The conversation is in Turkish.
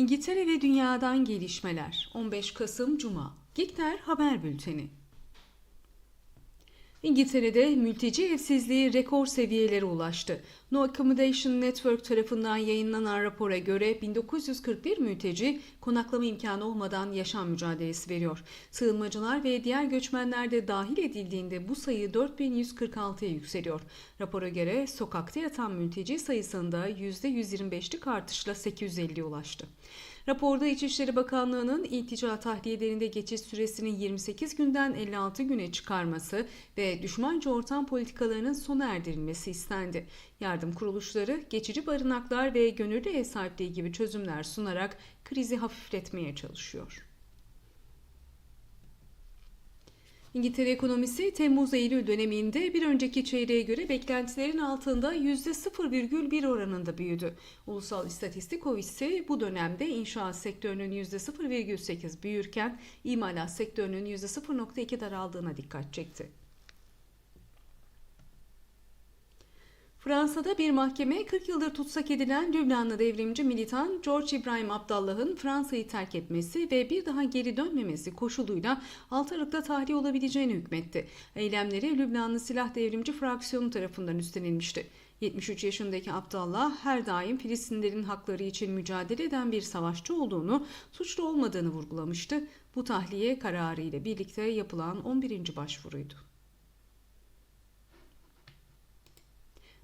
İngiltere ve dünyadan gelişmeler. 15 Kasım Cuma. Gikter Haber Bülteni İngiltere'de mülteci evsizliği rekor seviyelere ulaştı. No Accommodation Network tarafından yayınlanan rapora göre 1941 mülteci konaklama imkanı olmadan yaşam mücadelesi veriyor. Sığınmacılar ve diğer göçmenler de dahil edildiğinde bu sayı 4146'ya yükseliyor. Rapora göre sokakta yatan mülteci sayısında %125'lik artışla 850'ye ulaştı. Raporda İçişleri Bakanlığı'nın iltica tahliyelerinde geçiş süresinin 28 günden 56 güne çıkarması ve düşmanca ortam politikalarının sona erdirilmesi istendi. Yardım kuruluşları geçici barınaklar ve gönüllü ev sahipliği gibi çözümler sunarak krizi hafifletmeye çalışıyor. İngiltere ekonomisi Temmuz-Eylül döneminde bir önceki çeyreğe göre beklentilerin altında %0,1 oranında büyüdü. Ulusal İstatistik Ofisi bu dönemde inşaat sektörünün %0,8 büyürken imalat sektörünün %0,2 daraldığına dikkat çekti. Fransa'da bir mahkeme 40 yıldır tutsak edilen Lübnanlı devrimci militan George İbrahim Abdallah'ın Fransa'yı terk etmesi ve bir daha geri dönmemesi koşuluyla 6 Aralık'ta tahliye olabileceğini hükmetti. Eylemleri Lübnanlı silah devrimci fraksiyonu tarafından üstlenilmişti. 73 yaşındaki Abdallah her daim Filistinlerin hakları için mücadele eden bir savaşçı olduğunu, suçlu olmadığını vurgulamıştı. Bu tahliye kararı ile birlikte yapılan 11. başvuruydu.